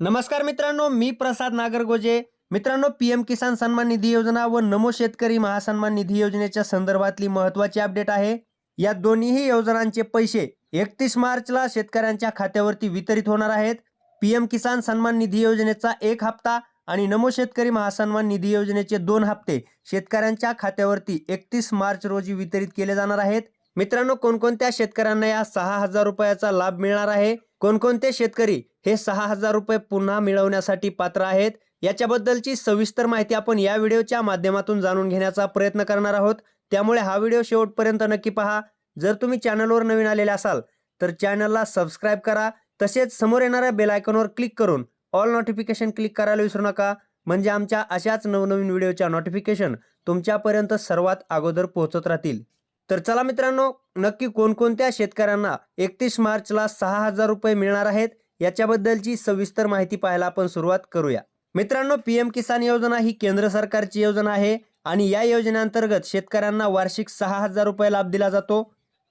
नमस्कार मित्रांनो मी प्रसाद नागरगोजे. मित्रांनो पी एम किसान सन्मान निधी योजना व नमो शेतकरी महासन्मान निधी योजनेच्या संदर्भातली महत्त्वाची अपडेट आहे. या दोन्हीही योजनांचे पैसे एकतीस मार्चला शेतकऱ्यांच्या खात्यावरती वितरित होणार आहेत. पी एम किसान सन्मान निधी योजनेचा एक हप्ता आणि नमो शेतकरी महासन्मान निधी योजनेचे दोन हप्ते शेतकऱ्यांच्या खात्यावरती एकतीस मार्च रोजी वितरित केले जाणार आहेत. मित्रांनो कोणकोणत्या शेतकऱ्यांना या सहा हजार रुपयाचा लाभ मिळणार आहे? कोणकोणते शेतकरी हे सहा हजार रुपये पुन्हा मिळवण्यासाठी पात्र आहेत? याच्याबद्दलची सविस्तर माहिती आपण या व्हिडिओच्या माध्यमातून जाणून घेण्याचा प्रयत्न करणार आहोत. त्यामुळे हा व्हिडिओ शेवटपर्यंत नक्की पहा. जर तुम्ही चॅनलवर नवीन आलेले असाल तर चॅनलला सबस्क्राईब करा. तसेच समोर येणाऱ्या बेल आयकॉनवर क्लिक करून ऑल नोटिफिकेशन क्लिक करायला विसरू नका. म्हणजे आमच्या अशाच नवनवीन व्हिडिओच्या नोटिफिकेशन तुमच्यापर्यंत सर्वात अगोदर पोहोचत राहतील. तर चला मित्रांनो नक्की कोणकोणत्या शेतकऱ्यांना एकतीस मार्चला सहा हजार रुपये मिळणार आहेत याच्याबद्दलची सविस्तर माहिती पाहायला आपण सुरुवात करूया. मित्रांनो पीएम किसान योजना ही केंद्र सरकारची योजना आहे आणि या योजनेअंतर्गत शेतकऱ्यांना वार्षिक सहा हजार रुपये लाभ दिला जातो.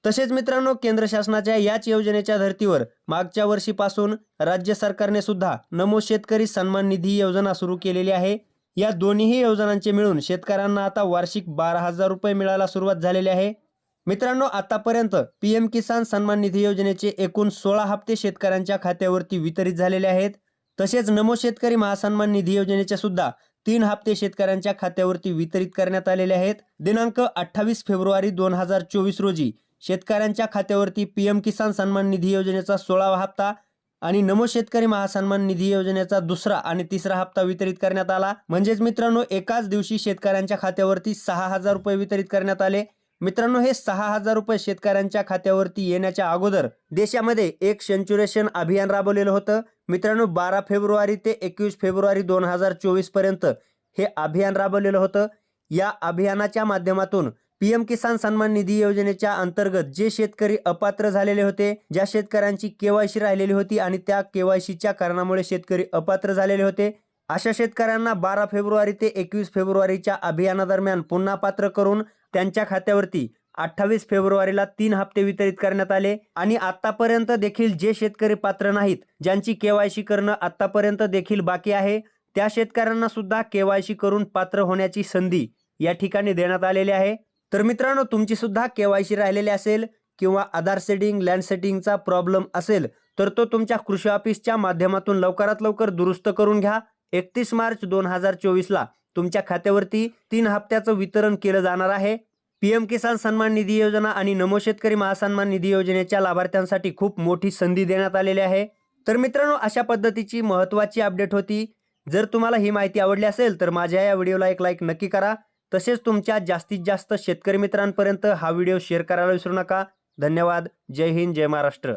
तसेच मित्रांनो केंद्र शासनाच्या याच योजनेच्या धर्तीवर मागच्या वर्षीपासून राज्य सरकारने सुद्धा नमो शेतकरी सन्मान निधी योजना सुरू केलेली आहे. या दोन्हीही योजनांचे मिळून शेतकऱ्यांना आता वार्षिक बारा हजार रुपये मिळायला सुरुवात झालेली आहे. मित्रांनो आतापर्यंत पीएम किसान सन्मान निधी योजनेचे एकूण सोळा हप्ते शेतकऱ्यांच्या खात्यावरती वितरित झालेले आहेत. तसेच नमो शेतकरी महासन्मान निधी योजनेचे सुद्धा तीन हप्ते शेतकऱ्यांच्या खात्यावरती वितरित करण्यात आलेले आहेत. दिनांक अठ्ठावीस फेब्रुवारी दोन हजार चोवीस रोजी शेतकऱ्यांच्या खात्यावरती पीएम किसान सन्मान निधी योजनेचा सोळावा हप्ता आणि नमो शेतकरी महासन्मान निधी योजनेचा दुसरा आणि तिसरा हप्ता वितरित करण्यात आला. म्हणजेच मित्रांनो एकाच दिवशी शेतकऱ्यांच्या खात्यावरती सहा हजार रुपये वितरित करण्यात आले. मित्रांनो हे सहा हजार रुपये शेतकऱ्यांच्या खात्यावरती येण्याच्या अगोदर देशामध्ये एक सेंच्युरेशन अभियान राबवलेलं होतं. मित्रांनो बारा फेब्रुवारी ते एकवीस फेब्रुवारी दोन हजार चोवीसपर्यंत हे अभियान राबवलेलं होतं. या अभियानाच्या माध्यमातून पीएम किसान सन्मान निधी योजनेच्या अंतर्गत जे शेतकरी अपात्र झालेले होते ज्या शेतकऱ्यांची केवायसी राहिलेली होती आणि त्या केवायसीच्या कारणामुळे शेतकरी अपात्र झालेले होते अशा शेतकऱ्यांना बारा फेब्रुवारी ते एकवीस फेब्रुवारीच्या अभियानादरम्यान पुन्हा पात्र करून त्यांच्या खात्यावरती अठ्ठावीस फेब्रुवारीला तीन हप्ते वितरित करण्यात आले आणि आतापर्यंत देखील जे शेतकरी पात्र नाहीत ज्यांची केवायसी करणं आतापर्यंत देखील बाकी आहे त्या शेतकऱ्यांना सुद्धा केवायसी करून पात्र होण्याची संधी या ठिकाणी देण्यात आलेली आहे. तर मित्रांनो तुमची सुद्धा केवायसी राहिलेली असेल किंवा आधार सेटिंग लँड सेटिंगचा प्रॉब्लेम असेल तर तो तुमच्या कृषी ऑफिसच्या माध्यमातून लवकरात लवकर दुरुस्त करून घ्या. एकतीस मार्च दोन हजार चोवीसला तुमच्या खात्यावरती तीन हप्त्याचं वितरण केलं जाणार आहे. पीएम किसान सन्मान निधी योजना आणि नमो शेतकरी महासन्मान निधी योजनेच्या लाभार्थ्यांसाठी खूप मोठी संधी देण्यात आलेली आहे. तर मित्रांनो अशा पद्धतीची महत्त्वाची अपडेट होती. जर तुम्हाला ही माहिती आवडली असेल तर माझ्या या व्हिडिओला एक लाईक नक्की करा. तसेच तुमच्या जास्तीत जास्त शेतकरी मित्रांपर्यंत हा व्हिडिओ शेअर करायला विसरू नका. धन्यवाद. जय हिंद जय महाराष्ट्र.